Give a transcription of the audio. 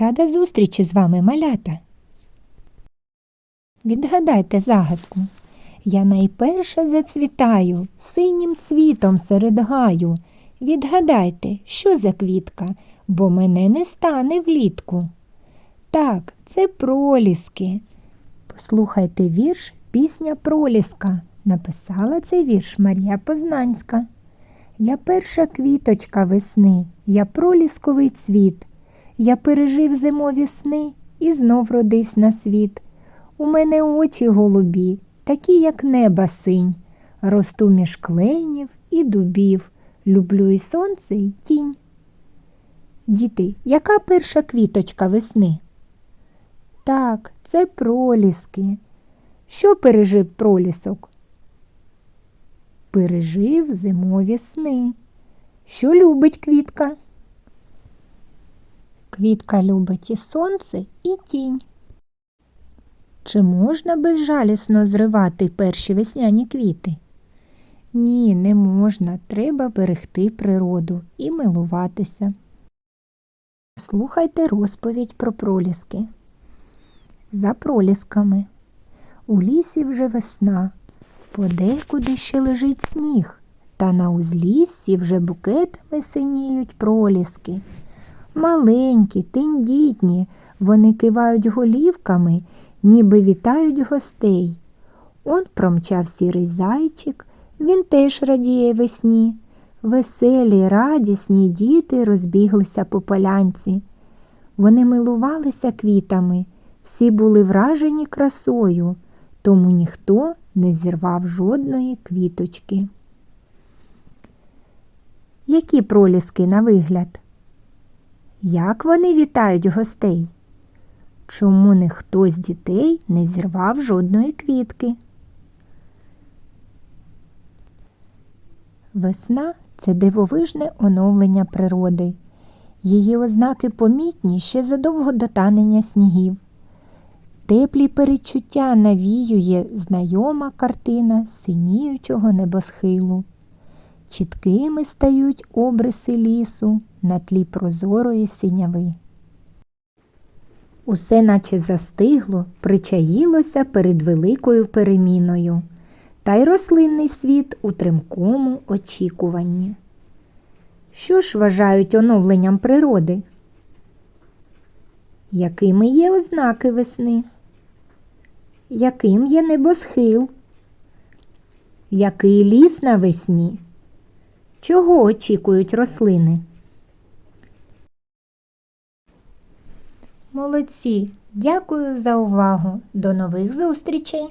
Рада зустрічі з вами, малята. Відгадайте загадку. Я найперше зацвітаю, синім цвітом серед гаю. Відгадайте, що за квітка, бо мене не стане влітку. Так, це проліски. Послухайте вірш Пісня проліска. Написала цей вірш Марія Познанська. Я перша квіточка весни, я пролісковий цвіт. Я пережив зимові сни і знов родився на світ. У мене очі голубі, такі, як неба синь. Росту між кленів і дубів. Люблю і сонце, і тінь. Діти, яка перша квіточка весни? Так, це проліски. Що пережив пролісок? Пережив зимові сни. Що любить квітка? Квітка любить і сонце, і тінь. Чи можна безжалісно зривати перші весняні квіти? Ні, не можна. Треба берегти природу і милуватися. Слухайте розповідь про проліски. За пролісками. У лісі вже весна, подекуди ще лежить сніг, та на узліссі вже букетами синіють проліски. Маленькі, тендітні, вони кивають голівками, ніби вітають гостей. Он промчав сірий зайчик, він теж радіє весні. Веселі, радісні діти розбіглися по полянці. Вони милувалися квітами, всі були вражені красою, тому ніхто не зірвав жодної квіточки. Які проліски на вигляд? Як вони вітають гостей? Чому ніхто з дітей не зірвав жодної квітки? Весна це дивовижне оновлення природи. Її ознаки помітні ще задовго до танення снігів. Теплі перечуття навіює знайома картина синіючого небосхилу. Чіткими стають обриси лісу на тлі прозорої синяви. Усе наче застигло, причаїлося перед великою переміною, та й рослинний світ у тримкому очікуванні. Що ж вважають оновленням природи? Якими є ознаки весни? Яким є небосхил? Який ліс навесні? Чого очікують рослини? Молодці! Дякую за увагу! До нових зустрічей!